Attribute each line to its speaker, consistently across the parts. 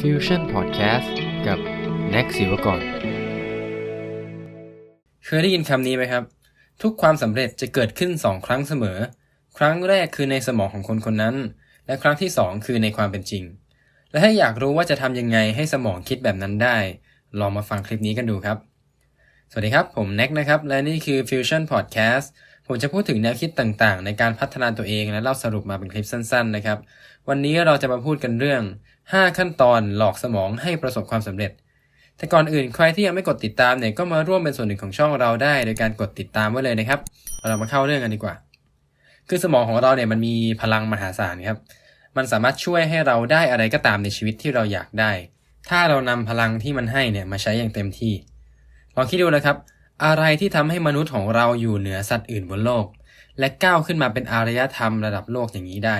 Speaker 1: Fusion Podcast กับ n e x ศิวกร
Speaker 2: เคยได้ยินคำนี้ไหมครับ ทุกความสำเร็จจะเกิดขึ้นสองครั้งเสมอ ครั้งแรกคือในสมองของคนคนนั้น และครั้งที่สองคือในความเป็นจริง และถ้าอยากรู้ว่าจะทำยังไงให้สมองคิดแบบนั้นได้ ลองมาฟังคลิปนี้กันดูครับ สวัสดีครับ ผมแน็กนะครับ และนี่คือ Fusion Podcast ผมจะพูดถึงแนวคิดต่างๆ ในการพัฒนาตัวเองและเล่าสรุปมาเป็นคลิปสั้น ๆ นะครับ วันนี้เราจะมาพูดกันเรื่อง 5 ขั้นตอนหลอกสมองให้ประสบความสำเร็จ แต่ก่อนอื่นใครที่ยังไม่กดติดตามเนี่ยก็มาร่วมเป็นส่วนหนึ่งของช่องเราได้ โดยการกดติดตามไว้เลยนะครับ เรามาเข้าเรื่องกันดีกว่า คือสมองของเราเนี่ยมันมีพลังมหาศาลครับ มันสามารถช่วยให้เราได้อะไรก็ตามในชีวิตที่เราอยากได้ ถ้าเรานำพลังที่มันให้เนี่ยมาใช้อย่างเต็มที่ ลองคิดดูนะครับ อะไรที่ทำให้มนุษย์ของเราอยู่เหนือสัตว์อื่นบนโลก และก้าวขึ้นมาเป็นอารยธรรมระดับโลกอย่างนี้ได้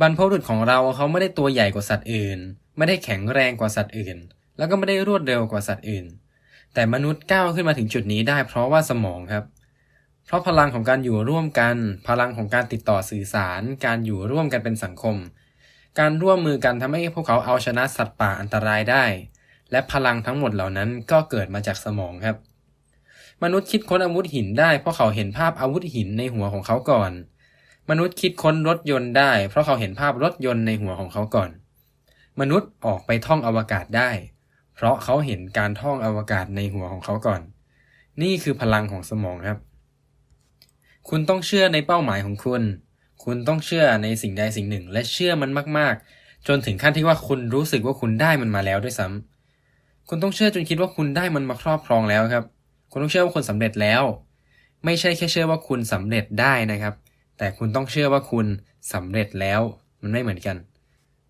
Speaker 2: บรรพบุรุษของเราเขาไม่ได้ตัวใหญ่กว่าสัตว์อื่น ไม่ได้แข็งแรงกว่าสัตว์อื่น แล้วก็ไม่ได้รวดเร็วกว่าสัตว์อื่น แต่มนุษย์ก้าวขึ้นมาถึงจุดนี้ได้เพราะว่าสมองครับ เพราะพลังของการอยู่ร่วมกัน พลังของการติดต่อสื่อสาร การอยู่ร่วมกันเป็นสังคม การร่วมมือกันทำให้พวกเขาเอาชนะสัตว์ป่าอันตรายได้ และพลังทั้งหมดเหล่านั้นก็เกิดมาจากสมองครับ มนุษย์คิดค้นอาวุธหินได้เพราะเขาเห็นภาพอาวุธหินในหัวของเขาก่อน มนุษย์คิดค้นรถยนต์ได้ เพราะเขาเห็นภาพรถยนต์ในหัวของเขาก่อน มนุษย์ออกไปท่องอวกาศได้ เพราะเขาเห็นการท่องอวกาศในหัวของเขาก่อน นี่คือพลังของสมองครับ คุณต้องเชื่อในเป้าหมายของคุณ คุณต้องเชื่อในสิ่งใดสิ่งหนึ่ง และเชื่อมันมาก ๆ จนถึงขั้นที่ว่าคุณรู้สึกว่าคุณได้มันมาแล้วด้วยซ้ำคุณต้องเชื่อจนคิดว่าคุณได้มันมาครอบครองแล้วครับ คุณต้องเชื่อว่าคุณสำเร็จแล้ว ไม่ใช่แค่เชื่อว่าคุณสำเร็จได้นะครับ แต่คุณต้องเชื่อว่าคุณสำเร็จแล้วมันไม่เหมือนกัน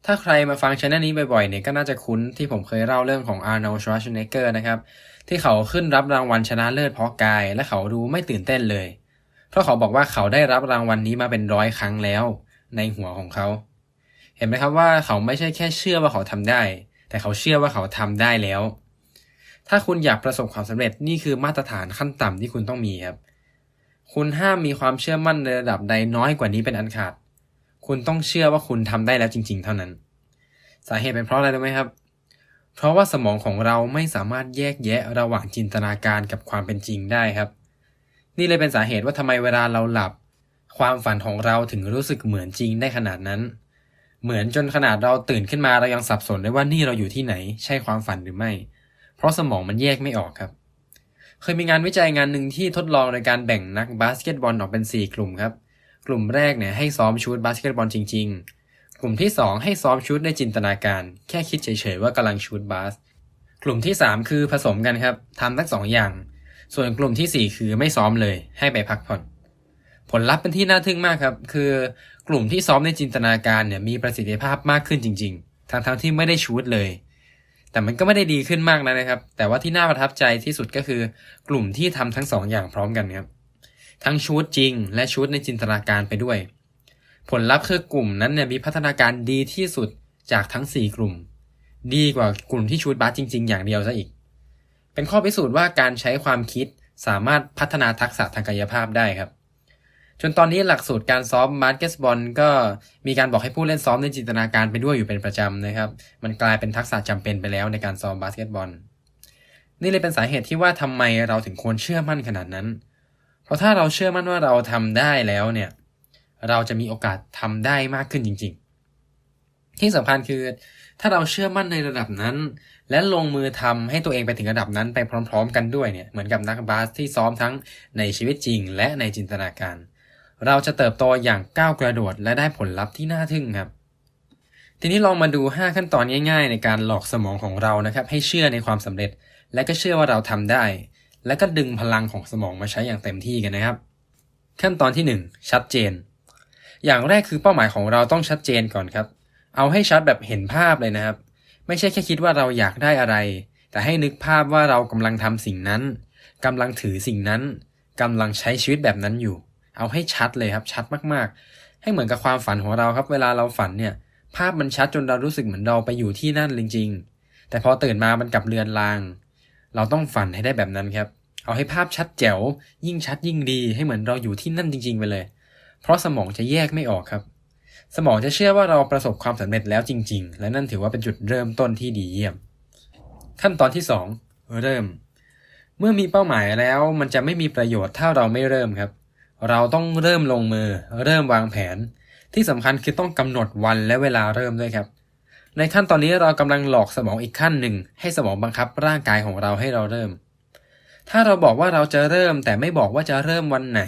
Speaker 2: ถ้าใครมาฟังช anel นี้บ่อยๆเนี่ยก็น่าจะคุ้นที่ผมเคยเล่าเรื่องของ Arnold Schwarzenegger นะครับที่เขาขึ้นรับรางวัลชนะเลิศเพาะกาย และเขาดูไม่ตื่นเต้นเลย เพราะเขาบอกว่าเขาได้รับรางวัลนี้มาเป็นร้อยครั้งแล้ว ในหัวของเขา เห็นไหมครับว่าเขาไม่ใช่แค่เชื่อว่าเขาทำได้ แต่เขาเชื่อว่าเขาทำได้แล้ว ถ้าคุณอยากประสบความสำเร็จนี่คือมาตรฐานขั้นต่ำที่คุณต้องมีครับ คุณห้ามมีความเชื่อมั่นในระดับใดน้อยกว่านี้เป็นอันขาด คุณต้องเชื่อว่าคุณทำได้แล้วจริง ๆ เท่านั้น สาเหตุเป็นเพราะอะไรรู้ไหมครับ เพราะว่าสมองของเราไม่สามารถแยกแยะระหว่างจินตนาการกับความเป็นจริงได้ครับ นี่เลยเป็นสาเหตุว่าทำไมเวลาเราหลับ ความฝันของเราถึงรู้สึกเหมือนจริงได้ขนาดนั้น เหมือนจนขนาดเราตื่นขึ้นมาเรายังสับสนได้ว่านี่เราอยู่ที่ไหน ใช่ความฝันหรือไม่ เพราะสมองมันแยกไม่ออกครับ เคยมีงานวิจัยงานหนึ่งที่ทดลองในการแบ่งนักบาสเกตบอลออกเป็น 4 กลุ่มครับ กลุ่มแรกเนี่ยให้ซ้อมชูตบาสเกตบอลจริง ๆ กลุ่มที่ 2 ให้ซ้อมชูตในจินตนาการ แค่คิดเฉยๆว่ากำลังชูตบาส กลุ่มที่ 3 คือผสมกันครับทำทั้งสองอย่าง ส่วนกลุ่มทีสี่ 4 คือไม่ซ้อมเลยให้ไปพักผ่อน ผลลัพธ์เป็นที่น่าทึ่งมากครับ คือกลุ่มที่ซ้อมในจินตนาการเนี่ยมีประสิทธิภาพมากขึ้นจริง ๆทั้งๆที่ไม่ได้ชูตเลย แต่มันก็ไม่ได้ดีขึ้นมากนะนะครับ แต่ว่าที่น่าประทับใจที่สุดก็คือ กลุ่มที่ทำทั้งสองอย่างพร้อมกันครับ ทั้งชูตจริง และชูตในจินตนาการไปด้วย ผลลัพธ์คือกลุ่มนั้นเนี่ยมีพัฒนาการดีที่สุดจากทั้ง 4 กลุ่ม ดีกว่ากลุ่มที่ชูตบาสจริง ๆ อย่างเดียวซะอีก เป็นข้อพิสูจน์ว่าการใช้ความคิดสามารถพัฒนาทักษะทางกายภาพได้ครับ จนตอนนี้หลักสูตรการซ้อมบาสเกตบอลก็มีการบอกให้ผู้เล่นซ้อมในจินตนาการไปด้วยอยู่เป็นประจำนะครับ มันกลายเป็นทักษะจำเป็นไปแล้วในการซ้อมบาสเกตบอล นี่เลยเป็นสาเหตุที่ว่าทำไมเราถึงควรเชื่อมั่นขนาดนั้น เพราะถ้าเราเชื่อมั่นว่าเราทำได้แล้วเนี่ย เราจะมีโอกาสทำได้มากขึ้นจริง ๆ ที่สำคัญคือ ถ้าเราเชื่อมั่นในระดับนั้น และลงมือทำให้ตัวเองไปถึงระดับนั้นไปพร้อม ๆ กันด้วยเนี่ย เหมือนกับนักบาสที่ซ้อมทั้งในชีวิตจริง และในจินตนาการ เราจะเติบโตอย่างก้าวกระโดดและได้ผลลัพธ์ที่น่าทึ่งครับ ทีนี้ลองมาดู 5 ขั้นตอนง่าย ๆ ในการหลอกสมองของเรานะครับ ให้เชื่อในความสำเร็จ และก็เชื่อว่าเราทำได้ และก็ดึงพลังของสมองมาใช้อย่างเต็มที่กันนะครับ ขั้นตอนที่ 1 ชัดเจน อย่างแรกคือเป้าหมายของเราต้องชัดเจนก่อนครับ เอาให้ชัดแบบเห็นภาพเลยนะครับ ไม่ใช่แค่คิดว่าเราอยากได้อะไร แต่ให้นึกภาพว่าเรากำลังทำสิ่งนั้นกำลังถือสิ่งนั้นกำลังใช้ชีวิตแบบนั้นอยู่ เอาให้ชัดเลยครับ ชัดมากๆ ให้เหมือนกับความฝันของเราครับ เวลาเราฝันเนี่ย ภาพมันชัดจนเรารู้สึกเหมือนเราไปอยู่ที่นั่นจริง ๆ แต่พอตื่นมามันกลับเลือนลาง เราต้องฝันให้ได้แบบนั้นครับ เอาให้ภาพชัดแจ๋ว ยิ่งชัดยิ่งดี ให้เหมือนเราอยู่ที่นั่นจริง ๆ ไปเลย เพราะสมองจะแยกไม่ออกครับ สมองจะเชื่อว่าเราประสบความสำเร็จแล้วจริง ๆ และนั่นถือว่าเป็นจุดเริ่มต้นที่ดีเยี่ยม ขั้นตอนที่ 2 เริ่ม เมื่อมีเป้าหมายแล้วมันจะไม่มีประโยชน์ถ้าเราไม่เริ่มครับ เราต้องเริ่มลงมือ เริ่มวางแผน ที่สำคัญคือต้องกำหนดวันและเวลาเริ่มด้วยครับ ในขั้นตอนนี้เรากำลังหลอกสมองอีกขั้นหนึ่ง ให้สมองบังคับร่างกายของเราให้เราเริ่ม ถ้าเราบอกว่าเราจะเริ่ม แต่ไม่บอกว่าจะเริ่มวันไหน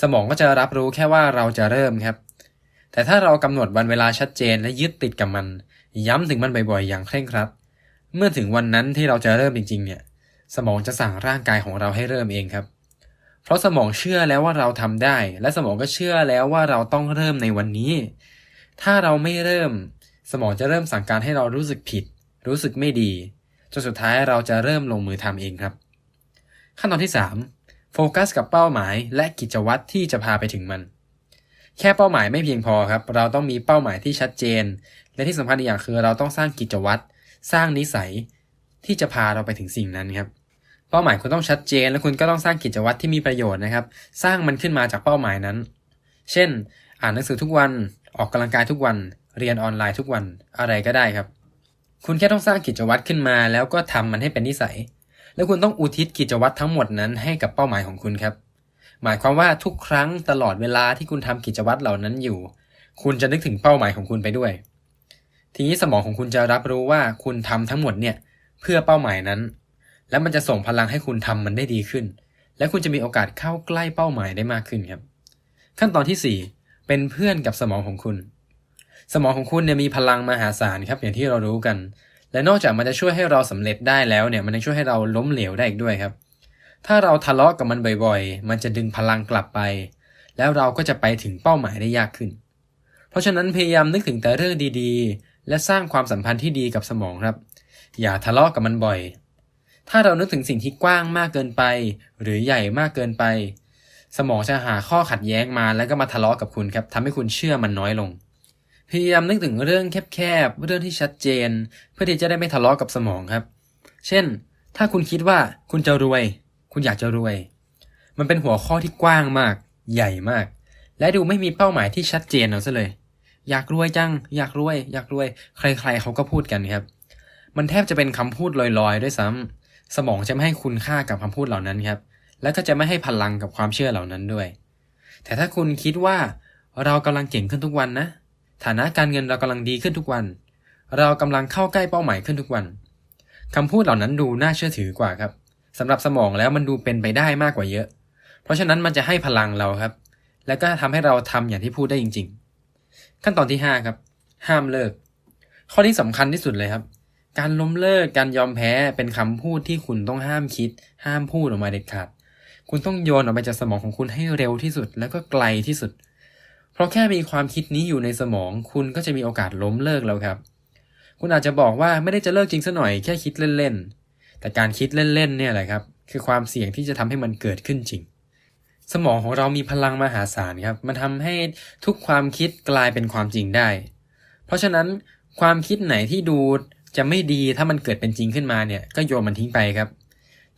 Speaker 2: สมองก็จะรับรู้แค่ว่าเราจะเริ่มครับ แต่ถ้าเรากำหนดวันเวลาชัดเจนและยึดติดกับมัน ย้ำถึงมันบ่อยๆ อย่างเคร่งครัด เมื่อถึงวันนั้นที่เราจะเริ่มจริงๆ เนี่ย สมองจะสั่งร่างกายของเราให้เริ่มเองครับ เพราะสมองเชื่อแล้วว่าเราทำได้ และสมองก็เชื่อแล้วว่าเราต้องเริ่มในวันนี้ ถ้าเราไม่เริ่ม สมองจะเริ่มสั่งการให้เรารู้สึกผิด รู้สึกไม่ดีจนสุดท้ายเราจะเริ่มลงมือทำเองครับ ขั้นตอนที่ 3 โฟกัสกับเป้าหมายและกิจวัตรที่จะพาไปถึงมัน แค่เป้าหมายไม่เพียงพอครับ เราต้องมีเป้าหมายที่ชัดเจน และที่สำคัญอีกอย่างคือเราต้องสร้างกิจวัตรสร้างนิสัยที่จะพาเราไปถึงสิ่งนั้นครับ เป้าหมายคุณต้องชัดเจน และคุณก็ต้องสร้างกิจวัตรที่มีประโยชน์นะครับ สร้างมันขึ้นมาจากเป้าหมายนั้น เช่น อ่านหนังสือทุกวัน ออกกำลังกายทุกวัน เรียนออนไลน์ทุกวัน อะไรก็ได้ครับ คุณแค่ต้องสร้างกิจวัตรขึ้นมา แล้วก็ทำมันให้เป็นนิสัย แล้วคุณต้องอุทิศกิจวัตรทั้งหมดนั้นให้กับเป้าหมายของคุณครับ หมายความว่าทุกครั้งตลอดเวลาที่คุณทำกิจวัตรเหล่านั้นอยู่ คุณจะนึกถึงเป้าหมายของคุณไปด้วย ทีนี้สมองของคุณจะรับรู้ว่าคุณทำทั้งหมดเนี่ยเพื่อเป้าหมายนั้น แล้วมันจะส่งพลังให้คุณทำมันได้ดีขึ้น และคุณจะมีโอกาสเข้าใกล้เป้าหมายได้มากขึ้นครับ ขั้นตอนที่ 4 เป็นเพื่อนกับสมองของคุณ สมองของคุณเนี่ยมีพลังมหาศาลครับอย่างที่เรารู้กัน และนอกจากมันจะช่วยให้เราสำเร็จได้แล้วเนี่ยมันยังช่วยให้เราล้มเหลวได้อีกด้วยครับ ถ้าเราทะเลาะกับมันบ่อยๆ มันจะดึงพลังกลับไป แล้วเราก็จะไปถึงเป้าหมายได้ยากขึ้น เพราะฉะนั้นพยายามนึกถึงแต่เรื่องดีๆ และสร้างความสัมพันธ์ที่ดีกับสมองครับ อย่าทะเลาะกับมันบ่อย ถ้าเรานึกถึงสิ่งที่กว้างมากเกินไป หรือใหญ่มากเกินไป สมองจะหาข้อขัดแย้งมาแล้วก็มาทะเลาะกับคุณครับทำให้คุณเชื่อมันน้อยลง พยายามนึกถึงเรื่องแคบๆเรื่องที่ชัดเจน เพื่อที่จะได้ไม่ทะเลาะกับสมองครับ เช่น ถ้าคุณคิดว่าคุณจะรวย คุณอยากจะรวย มันเป็นหัวข้อที่กว้างมาก ใหญ่มาก และดูไม่มีเป้าหมายที่ชัดเจนเอาซะเลย อยากรวยจัง อยากรวย อยากรวย ใคร ๆเขาก็พูดกันครับ มันแทบจะเป็นคำพูดลอยๆ ด้วยซ้ำ สมองจะไม่ให้คุณค่ากับคำพูดเหล่านั้นครับ และก็จะไม่ให้พลังกับความเชื่อเหล่านั้นด้วย แต่ถ้าคุณคิดว่าเรากำลังเก่งขึ้นทุกวันนะ ฐานะการเงินเรากำลังดีขึ้นทุกวัน เรากำลังเข้าใกล้เป้าหมายขึ้นทุกวันคำพูดเหล่านั้นดูน่าเชื่อถือกว่าครับสำหรับสมองแล้วมันดูเป็นไปได้มากกว่าเยอะ เพราะฉะนั้นมันจะให้พลังเราครับ แล้วก็ทำให้เราทำอย่างที่พูดได้จริง ๆ ขั้นตอนที่5ครับ ห้ามเลิก ข้อที่สำคัญที่สุดเลยครับ การล้มเลิกการยอมแพ้เป็นคำพูดที่คุณต้องห้ามคิด ห้ามพูดออกมาเด็ดขาด คุณต้องโยนออกไปจากสมองของคุณให้เร็วที่สุดแล้วก็ไกลที่สุด เพราะแค่มีความคิดนี้อยู่ในสมอง คุณก็จะมีโอกาสล้มเลิกแล้วครับ คุณอาจจะบอกว่าไม่ได้จะเลิกจริงซะหน่อยแค่คิดเล่นๆแต่การคิดเล่นๆเนี่ยแหละครับคือความเสี่ยงที่จะทำให้มันเกิดขึ้นจริง สมองของเรามีพลังมหาศาลครับ มันทำให้ทุกความคิดกลายเป็นความจริงได้ เพราะฉะนั้นความคิดไหนที่ดู จะไม่ดีถ้ามันเกิดเป็นจริงขึ้นมาเนี่ย ก็โยนมันทิ้งไปครับ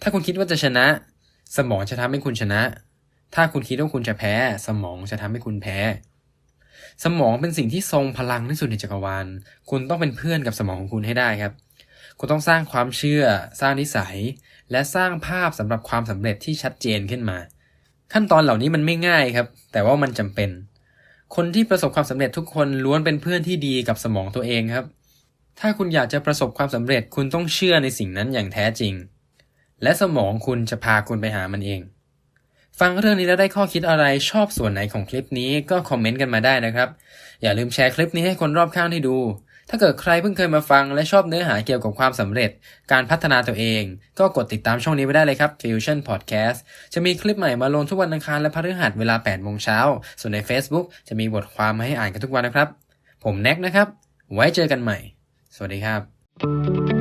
Speaker 2: ถ้าคุณคิดว่าจะชนะ สมองจะทำให้คุณชนะ ถ้าคุณคิดว่าคุณจะแพ้ สมองจะทำให้คุณแพ้ สมองเป็นสิ่งที่ทรงพลังที่สุดในจักรวาล คุณต้องเป็นเพื่อนกับสมองของคุณให้ได้ครับ คุณต้องสร้างความเชื่อ สร้างนิสัย และสร้างภาพสำหรับความสำเร็จที่ชัดเจนขึ้นมา ขั้นตอนเหล่านี้มันไม่ง่ายครับ แต่ว่ามันจำเป็น คนที่ประสบความสำเร็จทุกคนล้วนเป็นเพื่อนที่ดีกับสมองตัวเองครับ ถ้าคุณอยากจะประสบความสำเร็จคุณต้องเชื่อในสิ่งนั้นอย่างแท้จริง และสมองคุณจะพาคุณไปหามันเอง ฟังเรื่องนี้แล้วได้ข้อคิดอะไรชอบส่วนไหนของคลิปนี้ก็คอมเมนต์กันมาได้นะครับ อย่าลืมแชร์คลิปนี้ให้คนรอบข้างได้ดู ถ้าเกิดใครเพิ่งเคยมาฟังและชอบเนื้อหาเกี่ยวกับความสำเร็จ การพัฒนาตัวเอง ก็กดติดตามช่องนี้ไว้ได้เลยครับ Fusion Podcast จะมีคลิปใหม่มาลงทุกวันอังคารและพฤหัสเวลา8โมงเช้าส่วนใน Facebook จะมีบทความมาให้อ่านกันทุกวันนะครับ ผมแน็กนะครับ ไว้เจอกันใหม่ สวัสดีครับ